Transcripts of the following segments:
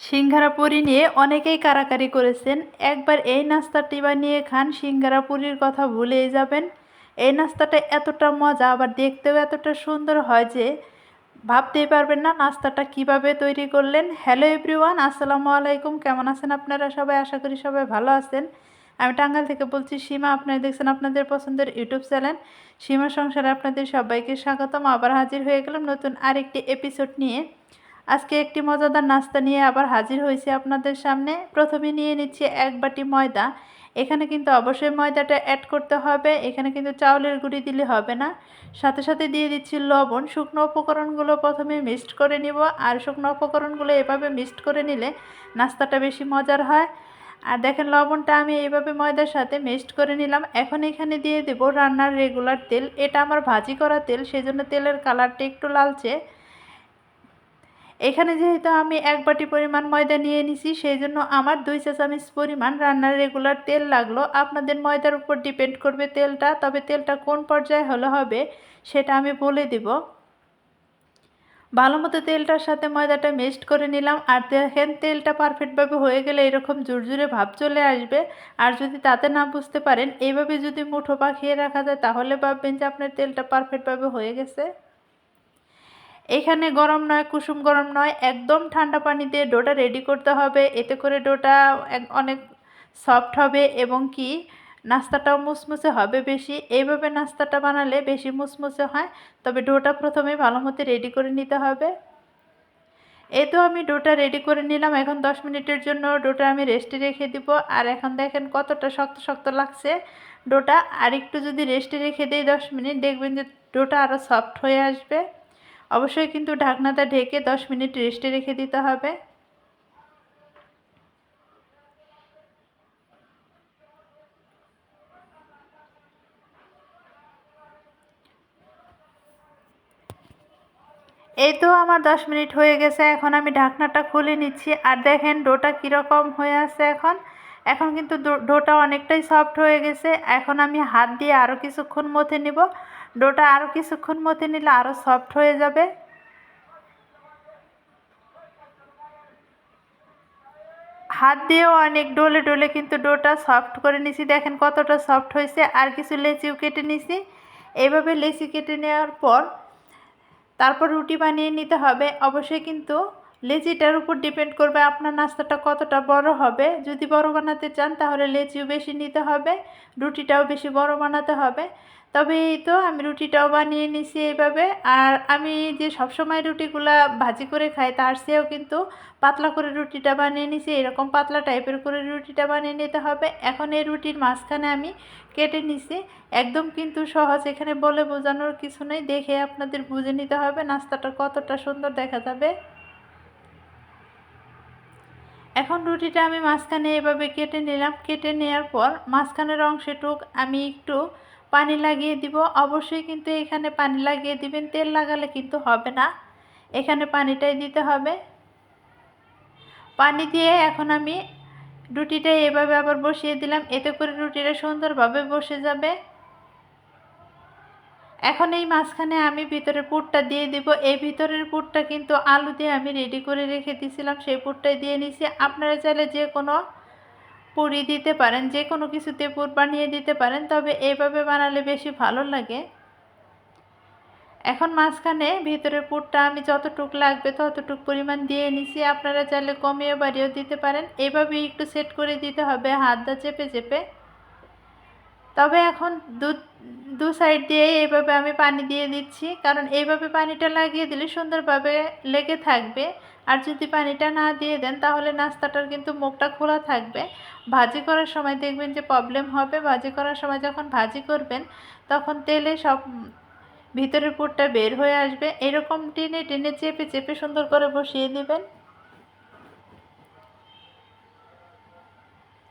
সিঙ্গারা পুরি নিয়ে অনেকেই কারাকারি করেছেন। একবার এই নাস্তাটি বানিয়ে খান সিঙ্গারা পুরির কথা ভুলেই যাবেন। এই নাস্তাটা এতটা মজা, আবার দেখতেও এতটা সুন্দর হয় যে ভাবতেই পারবেন না নাস্তাটা কীভাবে তৈরি করলেন। হ্যালো এভরিওয়ান, আসসালামু আলাইকুম। কেমন আছেন আপনারা? সবাই আশা করি সবাই ভালো আছেন। আমি টাঙ্গাইল থেকে বলছি, সীমা, আপনারা দেখছেন আপনাদের পছন্দের ইউটিউব চ্যানেল। সীমা সংসারে আপনাদের সবাইকে স্বাগতম। আবার হাজির হয়ে গেলাম নতুন আরেকটি এপিসোড নিয়ে। আজকে একটি মজাদার নাস্তা নিয়ে আবার হাজির হয়েছি আপনাদের সামনে। প্রথমে নিয়ে নিচ্ছি এক বাটি ময়দা। এখানে কিন্তু অবশ্যই ময়দাটা অ্যাড করতে হবে। এখানে কিন্তু চাউলের গুঁড়ি দিলে হবে না। সাথে সাথে দিয়ে দিচ্ছি লবণ। শুকনো উপকরণগুলো প্রথমে মিক্সড করে নিব। আর শুকনো উপকরণগুলো এভাবে মিক্সড করে নিলে নাস্তাটা বেশি মজার হয়। আর দেখেন লবণটা আমি এইভাবে ময়দার সাথে মিক্সড করে নিলাম। এখন এখানে দিয়ে দেব রান্নার রেগুলার তেল। এটা আমার ভাজি করা তেল সেই জন্য তেলের কালারটা একটু লালচে। এখানে যেহেতু আমি এক বাটি পরিমাণ ময়দা নিয়ে নিছি সেই জন্য আমার দুই চা চামচ পরিমাণ রান্নার রেগুলার তেল লাগল। আপনাদের ময়দার উপর ডিপেন্ড করবে তেলটা, তবে তেলটা কোন পর্যায়ে হলে হবে সেটা আমি বলে দিব। ভালো মতো তেলটার সাথে ময়দাটা মিক্সড করে নিলাম, আর দেখেন তেলটা পারফেক্টভাবে হয়ে গেলে এরকম জুরজুরে ভাব চলে আসবে। আর যদি তাতে না বুঝতে পারেন এইভাবে যদি মুঠো পাখিয়ে রাখা যায়, তাহলে ভাববেন যে আপনার তেলটা পারফেক্টভাবে হয়ে গেছে। এখানে গরম নয়, কুসুম গরম নয়, একদম ঠান্ডা পানি দিয়ে ডোটা রেডি করতে হবে। এতে করে ডোটা অনেক সফট হবে এবং কি নাস্তাটাও মুসমুসে হবে বেশি। এইভাবে নাস্তাটা বানালে বেশি মুসমুসে হয়, তবে ডোটা প্রথমে ভালো মতো রেডি করে নিতে হবে। এই তো আমি ডোটা রেডি করে নিলাম। এখন দশ মিনিটের জন্য ডোটা আমি রেস্টে রেখে দিব। আর এখন দেখেন কতটা শক্ত শক্ত লাগছে ডোটা। আর একটু যদি রেস্টে রেখে দিই দশ মিনিট, দেখবেন যে ডোটা আরও সফট হয়ে আসবে। অবশ্যই কিন্তু ঢাকনাটা ঢেকে দশ মিনিট রেস্টে রেখে দিতে হবে। এই তো আমার দশ মিনিট হয়ে গেছে, এখন আমি ঢাকনাটা খুলে নিচ্ছি। আর দেখেন ডোটা কীরকম হয়ে আছে এখন। এখন কিন্তু ডোটা অনেকটাই সফট হয়ে গেছে। এখন আমি হাত দিয়ে আরও কিছুক্ষণ মথে নিব। ডোটা আরও কিছুক্ষণ মথে নিলে আরও সফট হয়ে যাবে। হাত দিয়েও অনেক ডোলে ডোলে কিন্তু ডোটা সফট করে নিছি। দেখেন কতটা সফট হয়েছে। আর কিছু লেচিও কেটে নিছি। এইভাবে লেচি কেটে নেওয়ার পর তারপর রুটি বানিয়ে নিতে হবে। অবশ্যই কিন্তু লেচিটার উপর ডিপেন্ড করবে আপনার নাস্তাটা কতটা বড় হবে। যদি বড় বানাতে চান তাহলে লেচিও বেশি নিতে হবে, রুটিটাও বেশি বড় বানাতে হবে। তবে এই তো আমি রুটিটাও বানিয়ে নিছি এইভাবে। আর আমি যে সবসময় রুটিগুলা ভাজি করে খাই তার চেয়েও কিন্তু পাতলা করে রুটিটা বানিয়ে নিছি, এরকম পাতলা টাইপের করে রুটিটা বানিয়ে নিতে হবে। এখন এই রুটির মাঝখানে আমি কেটে নিছি। একদম কিন্তু সহজ, এখানে বলে বোঝানোর কিছু নেই। দেখে আপনাদের বুঝে নিতে হবে নাস্তাটা কতটা সুন্দর দেখা যাবে। এখন রুটিটা আমি মাঝখানে এভাবে কেটে নিলাম। কেটে নেওয়ার পর মাঝখানের অংশটুক আমি একটু পানি লাগিয়ে দিব। অবশ্যই কিন্তু এখানে পানি লাগিয়ে দিবেন, তেল লাগালে কিন্তু হবে না। এখানে পানিটাই দিতে হবে। পানি দিয়ে এখন আমি রুটিটা এভাবে আবার বসিয়ে দিলাম। এতে করে রুটিটা সুন্দরভাবে বসে যাবে। এখন এই মাঝখানে আমি ভিতরের পুরটা দিয়ে দিব। এই ভিতরের পুরটা কিন্তু আলু দিয়ে আমি রেডি করে রেখে দিয়েছিলাম। সেই পুরটাই দিয়ে নিছি। আপনারা চাইলে যে কোনো পুরি দিতে পারেন, যে কোনো কিছুতে পুর বানিয়ে দিতে পারেন, তবে এইভাবে বানালে বেশি ভালো লাগে। এখন মাঝখানে ভিতরের পুরটা আমি যতটুক লাগবে ততটুক পরিমাণ দিয়ে নিছি। আপনারা চাইলে কমিয়ে বাড়িয়েও দিতে পারেন। এইভাবে একটু সেট করে দিতে হবে, হাত দা চেপে চেপে। তবে এখন দু দু সাইড দিয়ে এইভাবে আমি পানি দিয়ে দিচ্ছি। কারণ এইভাবে পানিটা লাগিয়ে দিলে সুন্দরভাবে লেগে থাকবে। আর যদি পানিটা না দিয়ে দেন, তাহলে নাস্তাটার কিন্তু মুখটা খোলা থাকবে। ভাজি করার সময় দেখবেন যে প্রবলেম হবে। ভাজি করার সময় যখন ভাজি করবেন, তখন তেলে সব ভিতরের পুরটা বের হয়ে আসবে। এরকম টেনে টেনে চেপে চেপে সুন্দর করে বসিয়ে দেবেন।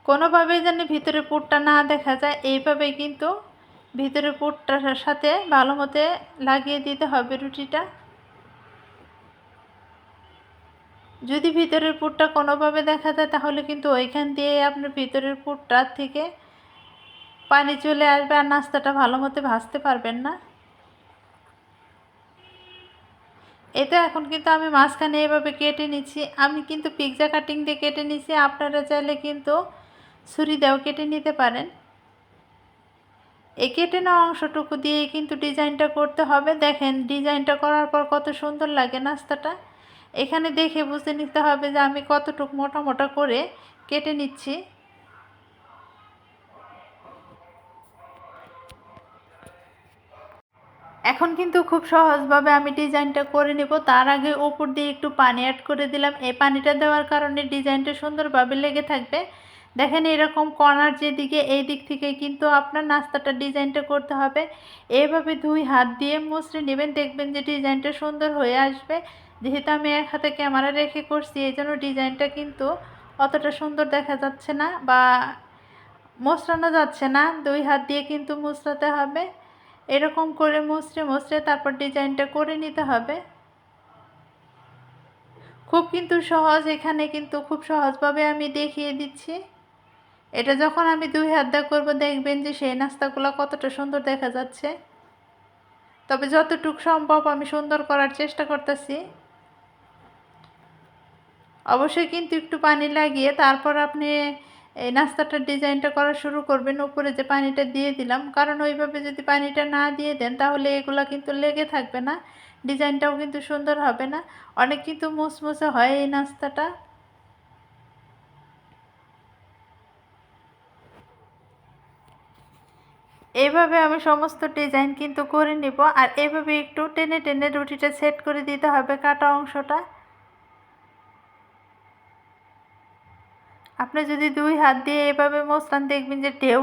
কোনোভাবেই যেন ভিতরে পুরটা না দেখা যায়। এইভাবেই কিন্তু ভিতরে পুরটার সাথে ভালো মতে লাগিয়ে দিতে হবে রুটিটা। যদি ভিতরের পুরটা কোনোভাবে দেখা যায়, তাহলে কিন্তু ওইখান দিয়ে আপনার ভিতরের পুরটার থেকে পানি চলে আসবে আর নাস্তাটা ভালো মতো ভাজতে পারবেন না। এই তো এখন কিন্তু আমি মাঝখানে এভাবে কেটে নিচ্ছি। আমি কিন্তু পিৎজা কাটিং দিয়ে কেটে নিচ্ছি। আপনারা চাইলে কিন্তু ছুরি দিয়েও কেটে নিতে পারেন। এই কেটে নেওয়া অংশটুকু দিয়ে কিন্তু ডিজাইনটা করতে হবে। দেখেন, ডিজাইনটা করার পর কত সুন্দর লাগে নাস্তাটা। এখানে দেখে বুঝে নিতে হবে যে আমি কতটুকু মোটা মোটা করে কেটে নিচ্ছি। এখন কিন্তু খুব সহজভাবে আমি ডিজাইনটা করে নেব। তার আগে উপর দিয়ে একটু পানি অ্যাড করে দিলাম। এই পানিটা দেওয়ার কারণে ডিজাইনটা সুন্দরভাবে লেগে থাকবে। দেখেন এরকম কর্নার যেদিকে এই দিক থেকে কিন্তু আপনার নাস্তাটা ডিজাইনটা করতে হবে। এইভাবে দুই হাত দিয়ে মুচড়ে নেবেন, দেখবেন যে ডিজাইনটা সুন্দর হয়ে আসবে। যেহেতু আমি এক হাতে ক্যামেরা রেখে করছি এই জন্য ডিজাইনটা কিন্তু অতটা সুন্দর দেখা যাচ্ছে না বা মোচড়ানো যাচ্ছে না। দুই হাত দিয়ে কিন্তু মুচড়াতে হবে। এরকম করে মুচড়ে মুচড়ে তারপর ডিজাইনটা করে নিতে হবে। খুব কিন্তু সহজ, এখানে কিন্তু খুব সহজভাবে আমি দেখিয়ে দিচ্ছি। এটা যখন আমি দুই হাত দা করব, দেখবেন যে সেই নাস্তাগুলো কতটা সুন্দর দেখা যাচ্ছে। তবে যতটুকু সম্ভব আমি সুন্দর করার চেষ্টা করতেছি। অবশ্যই কিন্তু একটু পানি লাগিয়ে তারপর আপনি এই নাস্তাটার ডিজাইনটা করা শুরু করবেন, উপরে যে পানিটা দিয়ে দিলাম। কারণ ওইভাবে যদি পানিটা না দিয়ে দেন, তাহলে এগুলো কিন্তু লেগে থাকবে না। ডিজাইনটাও কিন্তু সুন্দর হবে না। অনেক কিন্তু মুসমুসে হয় এই নাস্তাটা। এইভাবে আমি সমস্ত ডিজাইন কিন্তু করে নিব আর এইভাবে একটু টেনে টেনে রুটিটা সেট করে দিতে হবে কাটা অংশটা। আপনি যদি দুই হাত দিয়ে এভাবে মোস্তান দেখবেন যে ঢেউ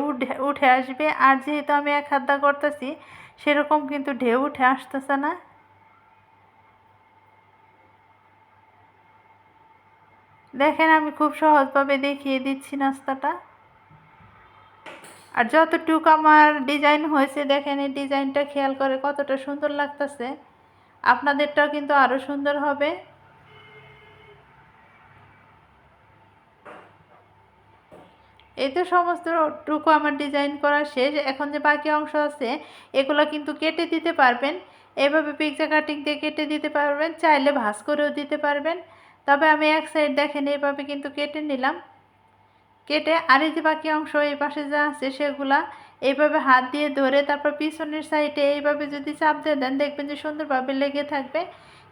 উঠে আসবে আর যেহেতু আমি এক হাত দা করতেছি, সেরকম কিন্তু ঢেউ উঠে আসতেছে না। দেখেন আমি খুব সহজভাবে দেখিয়ে দিচ্ছি নাস্তাটা। আর যতটুকু আমার ডিজাইন হয়েছে, দেখেন এই ডিজাইনটা খেয়াল করে কতটা সুন্দর লাগতেছে। আপনাদেরটাও কিন্তু আরও সুন্দর হবে। এই তো সমস্ত টুকু আমার ডিজাইন করা শেষ। এখন যে বাকি অংশ আছে, এগুলো কিন্তু কেটে দিতে পারবেন। এভাবে পিকচার কাটিং দিয়ে কেটে দিতে পারবেন, চাইলে ভাস করেও দিতে পারবেন। তবে আমি এক সাইড দেখেন এইভাবে কিন্তু কেটে নিলাম। কেটে আর যে বাকি অংশ এই পাশে যা আছে সেগুলা এইভাবে হাত দিয়ে ধরে তারপর পিছনের সাইডে এইভাবে যদি চাপ দিয়ে দেন, দেখবেন যে সুন্দরভাবে লেগে থাকবে।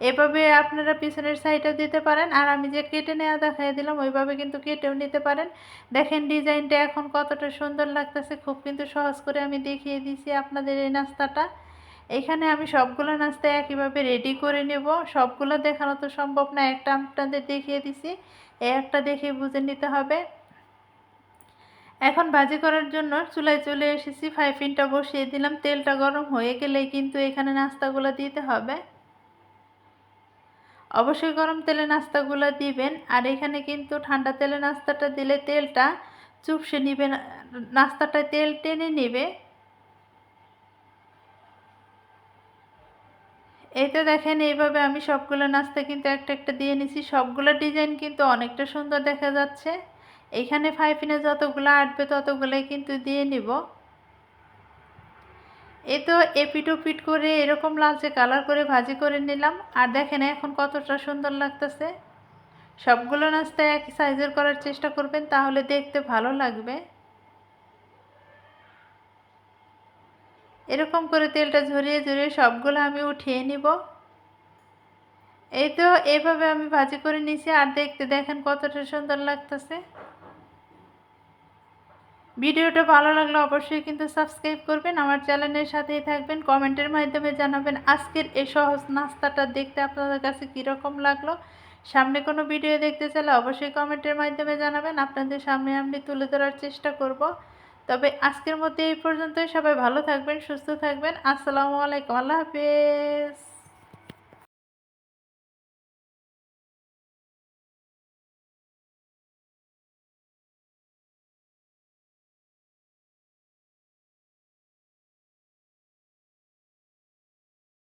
এভাবে আপনারা পিছনের সাইডেও দিতে পারেন। আর আমি যে কেটে নেওয়া দেখাই দিলাম, ওইভাবে কিন্তু কেটেও নিতে পারেন। দেখেন ডিজাইনটা এখন কতটা সুন্দর লাগতেছে। খুব কিন্তু সহজ করে আমি দেখিয়ে দিয়েছি আপনাদের এই নাস্তাটা। এখানে আমি সবগুলো নাস্তা একইভাবে রেডি করে নেব। সবগুলো দেখানো তো সম্ভব না। একটা আপনাদের দেখিয়ে দিছি। এই একটা দেখে বুঝে নিতে হবে। এখন ভাজি করার জন্য চুলায় চলে এসেছি, ফাইফিনটা বসিয়ে দিলাম। তেলটা গরম হয়ে গেলেই কিন্তু এখানে নাস্তাগুলো দিতে হবে। অবশ্যই গরম তেলে নাস্তাগুলো দিবেন, আর এখানে কিন্তু ঠান্ডা তেলে নাস্তাটা দিলে তেলটা চুপসে নিবে নাস্তাটা তেল টেনে নেবে। এই তো দেখেন, এইভাবে আমি সবগুলো নাস্তা কিন্তু একটা একটা দিয়ে নিছি। সবগুলো ডিজাইন কিন্তু অনেকটা সুন্দর দেখা যাচ্ছে। এইখানে ফাইফিনে যতগুলো আটবে ততগুলোই কিন্তু দিয়ে নিব। এ তো এপিট ওপিট করে এরকম লালচে কালার করে ভাজি করে নিলাম। আর দেখেন এখন কতটা সুন্দর লাগতেছে। সবগুলো নাস্তা এক সাইজের করার চেষ্টা করবেন, তাহলে দেখতে ভালো লাগবে। এরকম করে তেলটা ঝরিয়ে ঝরিয়ে সবগুলো আমি উঠিয়ে নিব। এই তো এইভাবে আমি ভাজি করে নিছি আর দেখতে দেখেন কতটা সুন্দর লাগতেছে। ভিডিওটা ভালো লাগলে অবশ্যই কিন্তু সাবস্ক্রাইব করবেন, আমার চ্যানেলের সাথেই থাকবেন, কমেন্টের মাধ্যমে জানাবেন আজকের এই সহজ নাস্তাটা দেখতে আপনাদের কাছে কীরকম লাগল। সামনে কোনো ভিডিও দেখতে চাইলে অবশ্যই কমেন্টের মাধ্যমে জানাবেন, আপনাদের সামনে আমি তুলে ধরার চেষ্টা করব। তবে আজকের মধ্যে এই পর্যন্তই, সবাই ভালো থাকবেন, সুস্থ থাকবেন, আসসালামু আলাইকুম, আল্লাহ হাফেজ।